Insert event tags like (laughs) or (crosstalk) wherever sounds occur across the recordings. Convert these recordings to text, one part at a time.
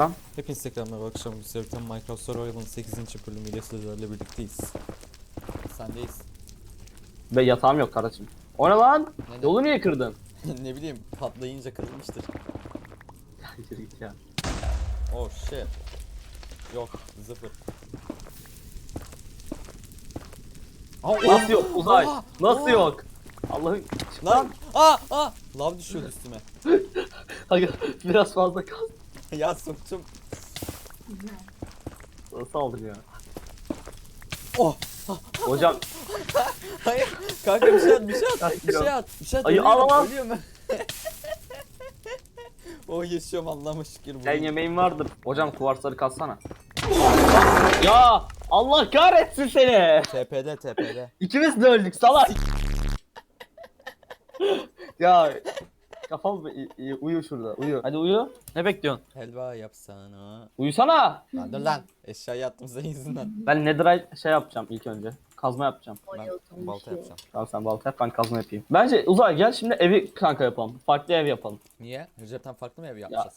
Lan. Hepinize selamlar akşam bilgisayardan Minecraft Survival'ın 8. bölümüyle sizlerle birlikteyiz. Sendeyiz. Ve yatağım yok kardeşim. O ne lan? Ne- Yolu niye kırdın? (laughs) ne bileyim patlayınca kırılmıştır. Yürü git ya. Oh shit. Yok sıfır. Aa, Nasıl yok uzay? Aa, Nasıl aa. yok? Allah'ım. Lan! Aa! Aa! Lav düşüyordu üstüme. (laughs) Hayır biraz fazla kaldı. (laughs) ya soktum. Nasıl aldın ya? Oh! Hocam (laughs) Hayır! Kanka bir şey at, bir şey at, bir şey at, bir şey at. Ayı, al, al. (laughs) Oh yaşıyorum Allah'ıma şükür. sen yemeğin vardır. Hocam kuvarsları katsana. ya Allah kahretsin seni. TP'de TP'de. İkimiz de öldük salak. ya kafam iyi, uyu şurada uyu. Hadi uyu. Ne bekliyorsun? Helva yapsana. Uyusana. Lan dur lan. Eşyayı attım senin yüzünden. Ben netherite şey yapacağım ilk önce. Kazma yapacağım. Ben balta yapacağım. Tamam sen balta yap ben kazma yapayım. Bence uzay gel şimdi evi kanka yapalım. Farklı ev yapalım. Niye? Recep'ten farklı mı ev yapacağız?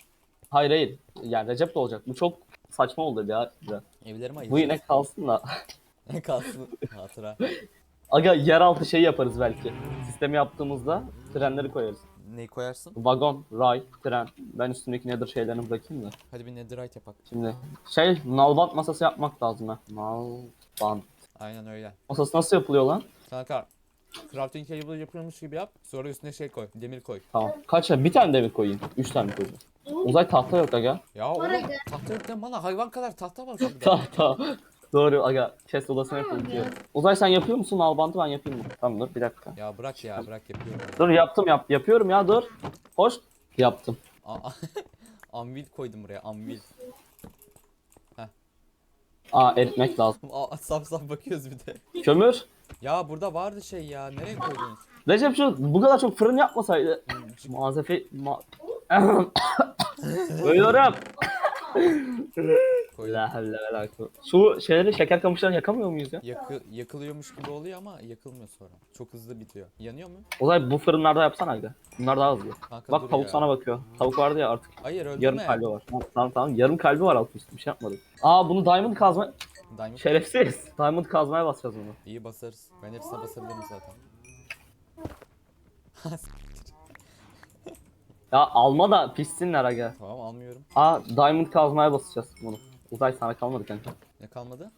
Hayır hayır. Yani Recep de olacak. Bu çok saçma oldu ya. bize. Evlerimi Bu ayıracağız. yine kalsın da. (laughs) Kalsın hatıra. Aga yeraltı şey yaparız belki. Sistemi yaptığımızda trenleri koyarız. Neyi koyarsın? Vagon, ray, tren. Ben üstündeki nether şeylerini bırakayım da. Hadi bir netherite yapak. Şimdi şey nalbant masası yapmak lazım ha. Nalbant. Aynen öyle. Masası nasıl yapılıyor lan? Kanka crafting table yapıyormuş gibi yap. Sonra üstüne şey koy. Demir koy. Tamam. Kaç ya? Bir tane demir koyayım. Üç tane koyayım. Uzay tahta yok aga. Ya oğlum tahta yok deme bana hayvan kadar tahta var şurada. (laughs) Tahta. Doğru aga. Chest odasına yapılıyor. Uzay sen yapıyor musun nalbantı ben yapayım mı? Tamam dur bir dakika. ya bırak ya bırak yapıyorum. Dur yaptım yap yapıyorum ya dur. Hoş. Yaptım. Aa, (laughs) anvil koydum buraya anvil. Aa eritmek lazım. (laughs) Aa, saf saf bakıyoruz bir de. Kömür. Ya burada vardı şey ya nereye koydunuz? Recep şu bu kadar çok fırın yapmasaydı. Hmm, Malzefe ma (laughs) Ölüyorum. Koydum. La havle ve la kuvvete. Şu şeyleri şeker kamışlarını yakamıyor muyuz ya? Yakı, yakılıyormuş gibi oluyor ama yakılmıyor sonra. Çok hızlı bitiyor. Yanıyor mu? Uzay bu fırınlarda yapsana aga. Bunlar daha hızlı. Kanka Bak tavuk ya. sana bakıyor. Tavuk vardı ya artık. Hayır öldürme. Yarım kalbi var. Tamam tamam, tamam. yarım kalbi var alt üstü bir şey yapmadık. Aa bunu diamond kazma Diamond şerefsiz. Diamond kazmaya basacağız bunu. İyi basarız. Ben hepsine basabilirim zaten. (laughs) (laughs) Ya alma da pişsinler aga. tamam almıyorum. Aa diamond kazmaya basacağız bunu. Uzay sana kalmadı kanka. Ne kalmadı?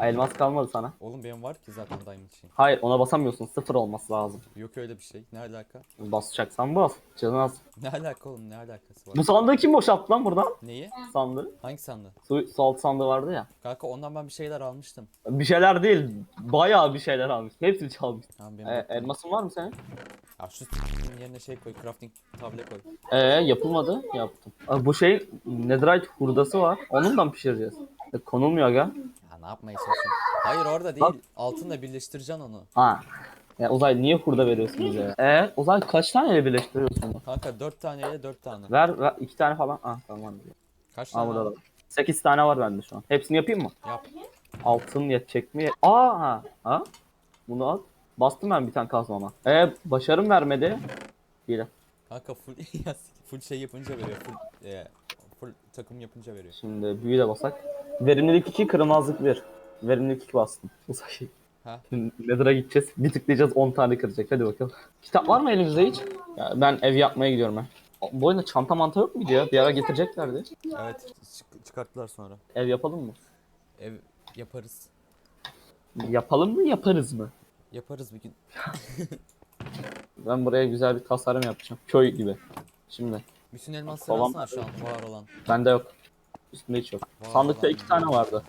Elmas kalmadı sana. Oğlum benim var ki zaten diamond için. Hayır ona basamıyorsun. Sıfır olması lazım. Yok öyle bir şey. Ne alaka? Basacaksan bas. Canın az. (laughs) Ne alaka oğlum ne alakası var? Bu sandığı kim boşalttı lan buradan? Neyi? Sandığı. Hangi sandı? Su, su altı sandığı vardı ya. Kanka ondan ben bir şeyler almıştım. Bir şeyler değil. Bayağı bir şeyler almış. Hepsini çalmış. Tamam benim. E, elmasın var mı senin? Ya şu yerine şey koy. Crafting table koy. Ee yapılmadı. Yaptım. Aa, bu şey netherite hurdası var. Onunla mı pişireceğiz? E, konulmuyor aga. Ya ne yapmaya çalışıyorsun? Hayır orada değil. Bak. Altınla birleştireceksin onu. Ha. Ya Uzay niye hurda veriyorsun bize? Ee Uzay kaç tane birleştiriyorsun bunu? Kanka 4 taneyle 4 tane. Ver, ver iki tane falan. Ah tamam. Kaç tane? burada da var. 8 tane var bende şu an. Hepsini yapayım mı? Yap. Altın yetecek mi? Aa ha. Ha? Bunu al. Bastım ben bir tane kazmama. Ee başarım vermedi. Hile. Kanka full (laughs) full şey yapınca veriyor. Full e, full takım yapınca veriyor. Şimdi büyü de basak. Verimlilik 2, kırılmazlık 1. Verimlilik 2 bastım. Uzay. Ha? Şimdi Nether'a gideceğiz. Bir tıklayacağız 10 tane kıracak. Hadi bakalım. Kitap var mı elimizde hiç? Ya ben ev yapmaya gidiyorum ben. Bu oyunda çanta manta yok muydu ya? Bir ara getireceklerdi. Evet çık- çıkarttılar sonra. Ev yapalım mı? Ev yaparız. Yapalım mı yaparız mı? Yaparız bir gün. (laughs) Ben buraya güzel bir tasarım yapacağım. Köy gibi. Şimdi Bütün elmasları Babam- alsana şu an var olan. bende yok. Üstünde hiç yok. Var Sandıkta olan iki tane vardı.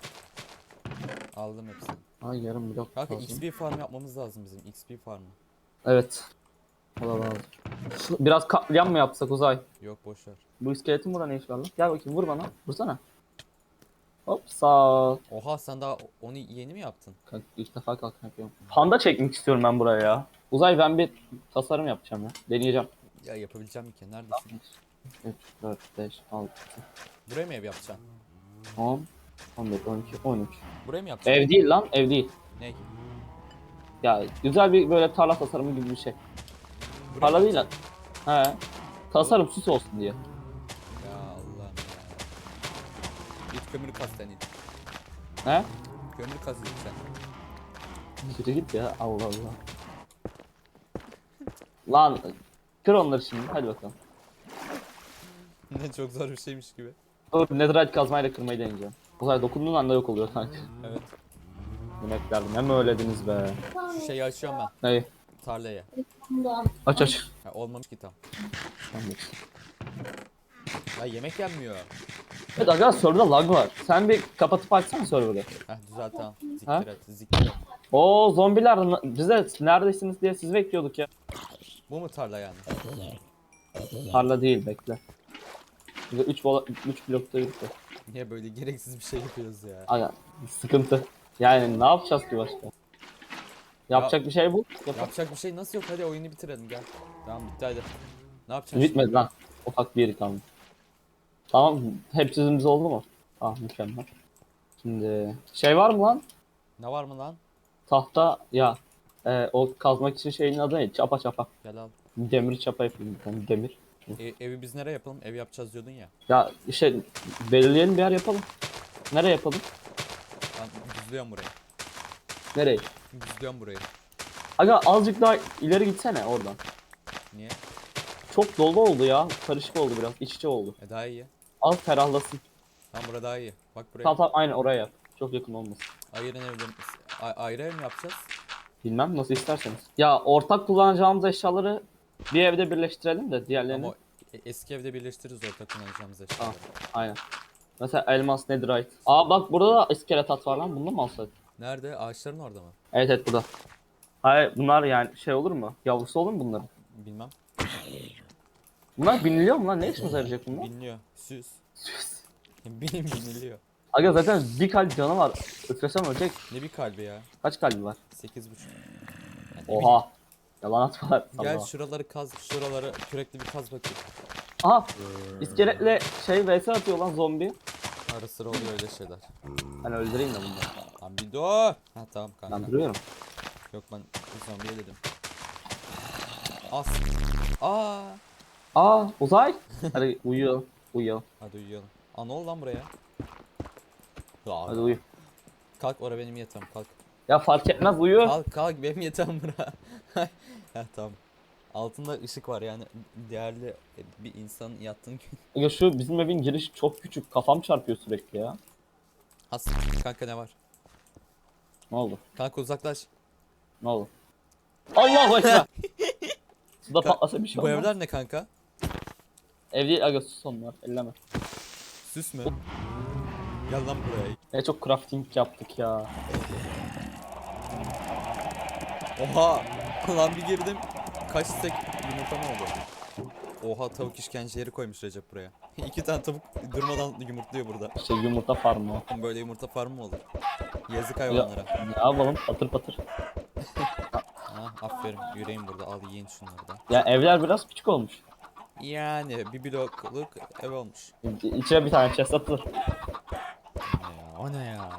Aldım hepsini. Ay yarım blok. Kanka lazım. XP farm yapmamız lazım bizim. XP farmı. Evet. O da lazım. Biraz katliam mı yapsak Uzay? Yok boş ver. Bu iskeletin burada ne iş var lan? Gel bakayım vur bana. Vursana. Hop sağ. Oha sen daha onu yeni mi yaptın? Kanka ilk defa kalkan yapıyorum. Panda çekmek istiyorum ben buraya ya. Uzay ben bir tasarım yapacağım ya. Deneyeceğim. Ya yapabileceğim ki neredesin? 3, 4, 5, 6, Buraya mı ev yapacaksın? 10, 11, 12, 13. Buraya mı yapacaksın? Ev değil lan ev değil. Ne? Ya güzel bir böyle tarla tasarımı gibi bir şey. Buraya Tarla değil lan. He. Tasarım süs olsun diye. yapacaksın? Ya Allah'ım ya. Git kömür kaz sen in. He? Kömür kaz git sen. Yürü git ya Allah Allah. Lan kır onları şimdi hadi bakalım. (laughs) ne çok zor bir şeymiş gibi. Dur netherite kazmayla kırmayı deneyeceğim. Uzay dokunduğun anda yok oluyor sanki. Evet. Yemeklerdim hem öylediniz be. Şu şeyi açıyorum ben. Neyi? Tarlayı. Aç aç. Ha, olmamış ki tam. Ya yemek yenmiyor. Evet arkadaşlar serverda lag var. Sen bir kapatıp açsana server'ı. Heh düzelt tamam. Zikir Ha? et. Zikir et. Oo zombiler n- bize neredesiniz diye sizi bekliyorduk ya. Bu mu tarla yani? Tarla değil bekle. Bize 3 3 blokta yürüdü. Niye böyle gereksiz bir şey yapıyoruz ya? Aga sıkıntı. Yani ne yapacağız ki başka? Yapacak bir şey bu. Yap Yapacak bir şey nasıl yok? Hadi oyunu bitirelim gel. Tamam bitti hadi. Ne yapacaksın? Bitmedi lan. Ufak bir yeri kaldı. Tamam hepsimiz oldu mu? Tamam mükemmel. Şimdi şey var mı lan? Ne var mı lan? Tahta ya. E, o kazmak için şeyin adı ne? Çapa çapa. Gel al. Demir çapa yapayım tane demir. E- evi biz nereye yapalım? Ev yapacağız diyordun ya. Ya işte belirleyelim bir yer yapalım. Nereye yapalım? Ben düzlüyorum burayı. Nereye? Düzlüyorum burayı. Aga azıcık daha ileri gitsene oradan. Niye? Çok dolu oldu ya. Karışık oldu biraz. İç içe oldu. E daha iyi. Al ferahlasın. Tamam bura daha iyi. Bak buraya. Tamam tamam aynen oraya yap. Çok yakın olmasın. Ayırın evlerini. A- ayrı ev mi yapacağız? Bilmem nasıl isterseniz. Ya ortak kullanacağımız eşyaları bir evde birleştirelim de diğerlerini. Ama e- eski evde birleştiririz ortak kullanacağımız eşyaları. Tamam. Aynen. Mesela elmas netherite. Aa bak burada da iskelet at var lan. Bunu mu alsak? Nerede? Ağaçların orada mı? Evet evet burada. Hayır bunlar yani şey olur mu? Yavrusu olur mu bunların? Bilmem. (laughs) Bunlar biniliyor mu lan? Ne işimize yarayacak bunlar? Biliniyor. Süs. (laughs) Benim biniliyor. Aga zaten bir kalp canı var. Ötresem ölecek. Ne bir kalbi ya. Kaç kalbi var? 8.5. Yani Oha. Yalan atma. Gel Tamam. şuraları kaz, şuraları kürekli bir kaz bakayım. Aha. İskeletle şey vs atıyor lan zombi. Ara sıra oluyor öyle şeyler. Ben öldüreyim de bunları. Lan bir dur. Ha tamam kanka. Ben duruyorum. Yok ben zombiye dedim. As. Aa. Aa uzay. (laughs) Hadi uyuyor. Uyuyor. Hadi uyuyalım. Aa ne oldu lan buraya? Aa, Hadi uyu. Kalk ora benim yatağım kalk. Ya fark etmez uyu. Kalk kalk benim yatağım bura. (laughs) ha tamam. Altında ışık var yani değerli bir insanın yattığın gün. (laughs) Ya şu bizim evin girişi çok küçük. Kafam çarpıyor sürekli ya. As kanka ne var? Ne oldu? Kanka uzaklaş. Ne oldu? Allah ekber. Suda patlasa bir şey Bu evler ne kanka? Ev değil aga sus onlar. Elleme. Süs mü? Gel lan buraya. Ne çok crafting yaptık ya. Oha! Lan bir girdim. Kaç stek yumurta mı oldu? Oha tavuk işkenceleri koymuş Recep buraya. (laughs) İki tane tavuk durmadan yumurtluyor burada. İşte yumurta farmı. Böyle yumurta farmı mı olur? Yazık hayvanlara. Ne yapalım? Patır patır. Ha, (laughs) aferin yüreğim burada al yiyin şunları da. Ya evler biraz küçük olmuş. Yani bir blokluk ev olmuş. İçine bir tane chest atılır. O ne ya?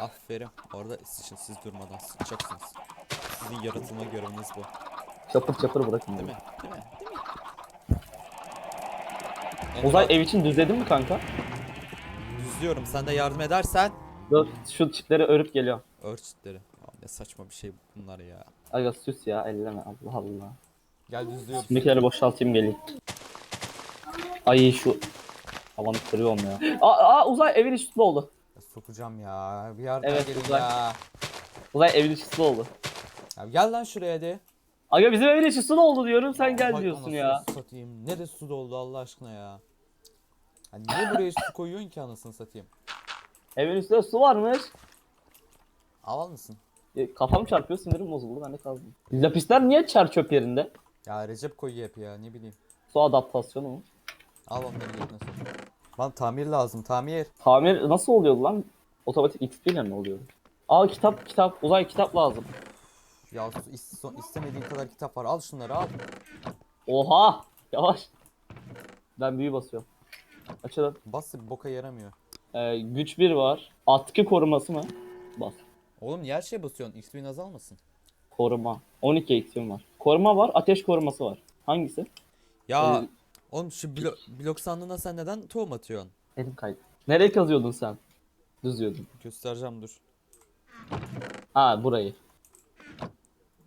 Aferin. Orada sıçın siz durmadan sıçacaksınız. Sizin yaratılma göreviniz bu. Çapır çapır bırakın. Değil mi? Değil mi? Değil mi? Uzay ev için düzledin mi kanka? Düzlüyorum. Sen de yardım edersen. Dur şu çitleri örüp geliyor. Örçitleri. Aa, Ne saçma bir şey bunlar ya. Aga süs ya elleme Allah Allah. Gel düzlüyoruz. Şimdikileri boşaltayım geleyim. Ay şu havanı kırıyorum ya. Aa, aa uzay evin içi su oldu. Ya Sokacağım ya. Bir yardım Evet, gelin uzak. ya. Uzay evin içi su oldu. ya. Gel lan şuraya de. Aga bizim evin içi su oldu diyorum sen gel Hay diyorsun anasını ya. Satayım. Ne de su doldu Allah aşkına ya. ya niye buraya su koyuyorsun ki anasını satayım? Evin üstünde su varmış. Al mısın? E, Kafam çarpıyor sinirim bozuldu ben de kazdım. Lapisler niye çer çöp yerinde? Ya Recep koyuyor hep ya ne bileyim. Su adaptasyonu mu? Al onları yerine sok. Lan tamir lazım tamir. Tamir nasıl oluyordu lan? Otomatik XP ile mi oluyordu? Al kitap kitap uzay kitap lazım. Ya su- is- istemediğin kadar kitap var al şunları al. Oha! Yavaş. Ben büyü basıyorum. Açalım. Bas bir boka yaramıyor. Ee, güç 1 var. Atkı koruması mı? Bas. Oğlum niye her şeye basıyorsun? XP'nin azalmasın. Koruma. 12 eksiğim var. Koruma var, ateş koruması var. Hangisi? Ya Ee, oğlum şu blo- blok sandığına sen neden tohum atıyorsun? Elim kaydı. Nereye kazıyordun sen? Düzüyordun. Göstereceğim dur. Ha burayı.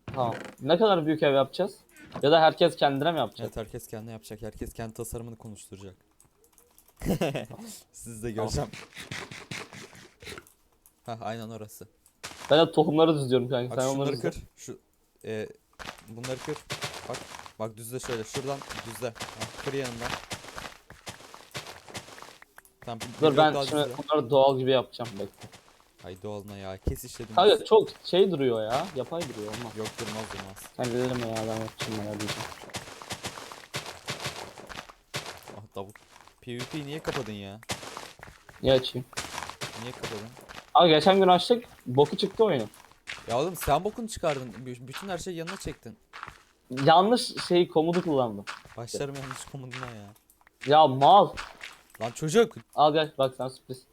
Tamam. Ne kadar büyük ev yapacağız? Ya da herkes kendine mi yapacak? Evet herkes kendi yapacak. Herkes kendi tasarımını konuşturacak. (laughs) Siz de göreceğim. Hah aynen orası. Ben de tohumları düzüyorum kanka. Bak Sen onları şunları düz. kır. Şu e, bunları kır. Bak bak düzle şöyle. Şuradan düzle. Ha, kır yanından. Tamam. bir Dur ben daha şimdi düzle. bunları doğal gibi yapacağım bekle. Ay doğalına ya. Kes işledim. Kanka çok şey duruyor ya. Yapay duruyor olmaz. Yok durmaz durmaz. Sen dedim ya ben yapacağım ya diyeceğim. Ah Davut. PvP niye kapadın ya? Niye açayım? Niye kapadın? Abi geçen gün açtık. Boku çıktı oyunun. Ya oğlum sen bokunu çıkardın. B- bütün her şeyi yanına çektin. Yanlış şey komutu kullandım. Başlarım yanlış komutuna ya. Ya mal. Lan çocuk. Al gel bak sana sürpriz.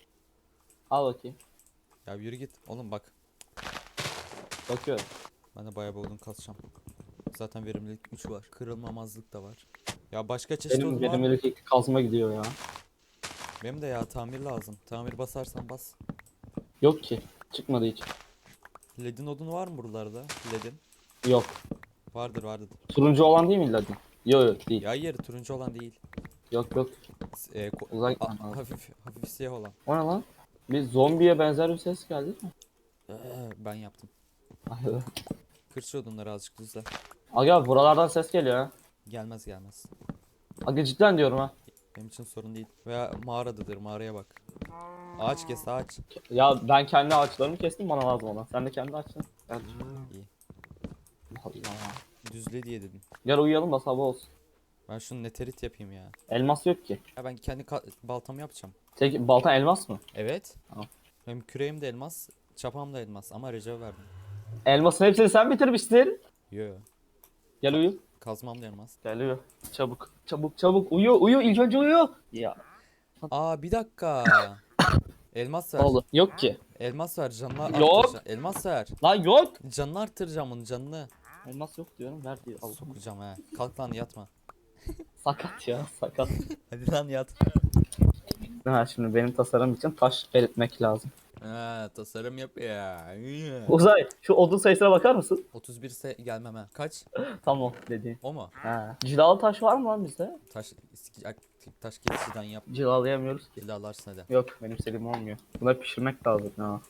Al bakayım. Ya yürü git. Oğlum bak. Bakıyorum. Ben de bayağı bir odun kasacağım. Zaten verimlilik 3 var. Kırılmamazlık da var. Ya başka çeşit Benim odun var mı? ilk kazma gidiyor ya. Benim de ya tamir lazım. Tamir basarsan bas. Yok ki. Çıkmadı hiç. Ledin odunu var mı buralarda? Ledin. Yok. Vardır vardır. Turuncu olan değil mi illa? Yok yok değil. Ya hayır turuncu olan değil. Yok yok. E, Uzak a- hafif hafif siyah olan. O ne lan? Bir zombiye benzer bir ses geldi mi? Ee, ben yaptım. Ay, Kır şu odunları azıcık düzle. Aga buralardan ses geliyor ha. Gelmez gelmez. Aga cidden diyorum ha. Benim için sorun değil. Veya mağaradadır mağaraya bak. Ağaç kes ağaç. Ya ben kendi ağaçlarımı kestim bana lazım olan. Sen de kendi ağaçlarını. Gel. İyi. Allah. Düzle diye dedim. Gel uyuyalım da sabah olsun. Ben şunu neterit yapayım ya. Elmas yok ki. Ya ben kendi baltamı yapacağım. Tek baltan elmas mı? Evet. Tamam. Hem küreğim de elmas, çapam da elmas ama Recep'e verdim. Elmasın hepsini sen bitirmişsin. Yo. Gel uyu. Kazmam da elmas. Gel uyu. Çabuk. Çabuk çabuk. Uyu uyu. İlk önce uyu. Ya. Aa bir dakika. (laughs) elmas ver. Oldu. Yok ki. Elmas ver canını Yok. artıracağım. Elmas ver. Lan yok. Canını artıracağım onun canını. Elmas yok diyorum. Ver diye. Allah. Sokacağım he. Kalk lan yatma. (laughs) Sakat ya. Sakat. (laughs) Hadi lan yat. ha, şimdi benim tasarım için taş eritmek lazım. Ha, tasarım yap ya. Uzay şu odun sayısına bakar mısın? 31 ise gelmem ha. Kaç? Tamam dediğin. O mu? Ha. Cilalı taş var mı lan bizde? Taş iski- taş kesiden yap. Cilalayamıyoruz ki. Cilalarsın hadi. Yok benim selim olmuyor. Bunları pişirmek lazım ha.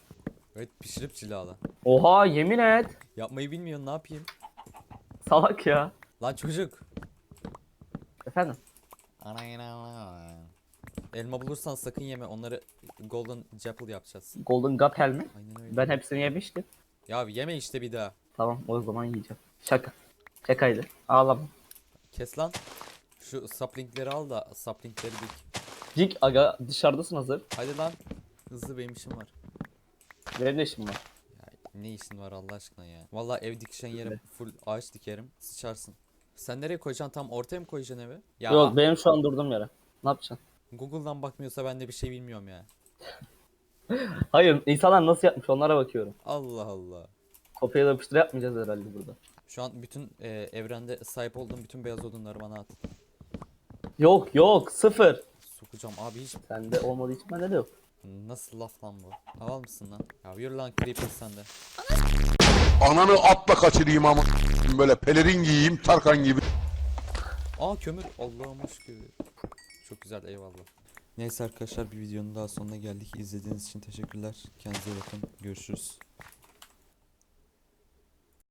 Evet pişirip cilala. Oha yemin et. Yapmayı bilmiyorsun ne yapayım? Salak ya. Lan çocuk. Efendim? Elma bulursan sakın yeme. Onları golden apple yapacağız. Golden Gapel mi? Aynen öyle. Ben hepsini yemiştim. Ya yeme işte bir daha. Tamam o zaman yiyeceğim. Şaka. Şakaydı. Ağlama. Kes lan. Şu saplingleri al da saplingleri dik. Cik aga dışarıdasın hazır. Hadi lan. Hızlı benim işim var. Benim de işim var. Ya ne işin var Allah aşkına ya. Vallahi ev dikişen yere full ağaç dikerim. Sıçarsın. Sen nereye koyacaksın? Tam ortaya mı koyacaksın evi? Ya Yok benim şu an durduğum yere. Ne yapacaksın? Google'dan bakmıyorsa ben de bir şey bilmiyorum ya. Hayır insanlar nasıl yapmış onlara bakıyorum. Allah Allah. Kopyala yapıştır yapmayacağız herhalde burada. Şu an bütün e, evrende sahip olduğum bütün beyaz odunları bana at. Yok yok sıfır. Sokacağım abi hiç Sende olmadığı için bende de yok. nasıl laf lan bu? Havalı mısın lan? Ya yürü lan creeper sende. Ananı atla kaçırayım ama böyle pelerin giyeyim Tarkan gibi. Aa kömür. Allah'ım şükür. Çok güzel eyvallah. Neyse arkadaşlar bir videonun daha sonuna geldik. İzlediğiniz için teşekkürler. Kendinize bakın. Görüşürüz.